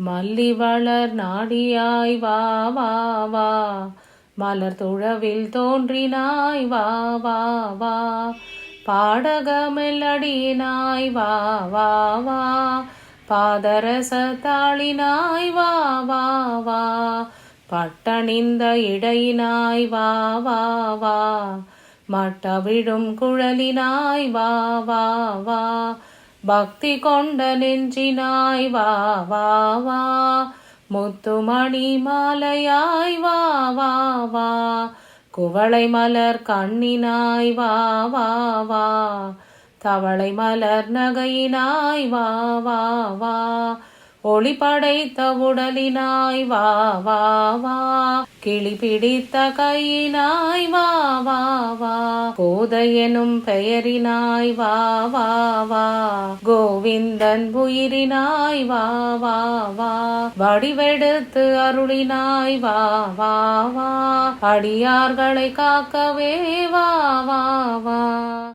மல்லி வளர் நாடியாய் வா வா வா. மலர் துழவில் தோன்றினாய் வா வா வா. பாடகமெல்லடியினாய் வா வா வா. பாதரச தாளினாய் வா வா வா. பட்டணிந்த இடையினாய் வா வா வா. மட்ட விழும் குழலினாய் வா வா வா. பக்தி கொண்ட நெஞ்சினாய் வா வா வா. முத்துமணி மாலையாய் வா வா வா. குவளை மலர் கண்ணினாய் வா வா வா. தவளை மலர் நகையினாய் வா வா வா. ஒளி படைத்த உடலினாய் வா வா வா. கிளி பிடித்த கையினாய் வா வா வா. கோதையனும் பெயரினாய் வா வா வா. கோவிந்தன் உயிரினாய் வா வா வா. வடிவெடுத்து அருளினாய் வா வா வா. அடியார்களை காக்கவே வா வா வா.